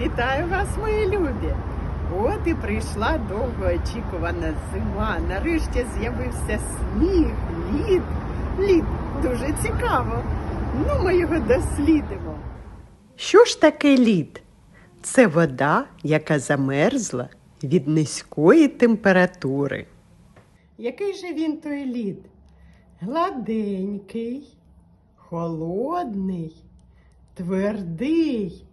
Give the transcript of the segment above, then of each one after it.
Вітаю вас, мої любі! От і прийшла довгоочікувана зима. Нарешті з'явився сніг, лід. Лід дуже цікаво. Ну, ми його дослідимо. Що ж таке лід? Це вода, яка замерзла від низької температури. Який же він той лід? Гладенький, холодний, твердий.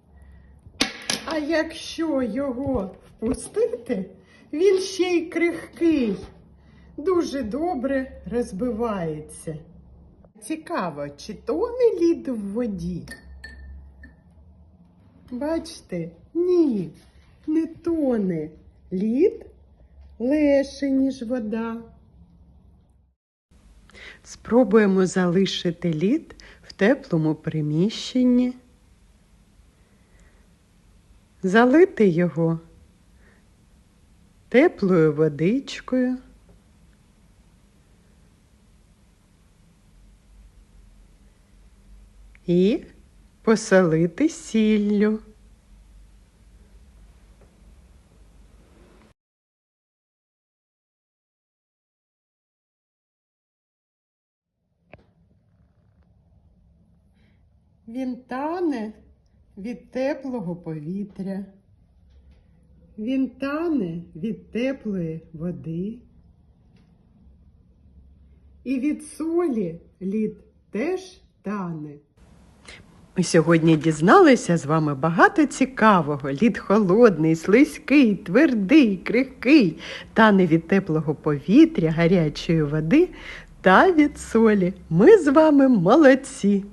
А якщо його впустити, він ще й крихкий, дуже добре розбивається. Цікаво, чи тоне лід в воді? Бачите, ні, не тоне. Лід легше, ніж вода. Спробуємо залишити лід в теплому приміщенні. Залити його теплою водичкою. І посолити сіллю. Він тане від теплого повітря. Він тане від теплої води. І від солі лід теж тане. Ми сьогодні дізналися з вами багато цікавого. Лід холодний, слизький, твердий, крихкий, тане від теплого повітря, гарячої води та від солі. Ми з вами молодці.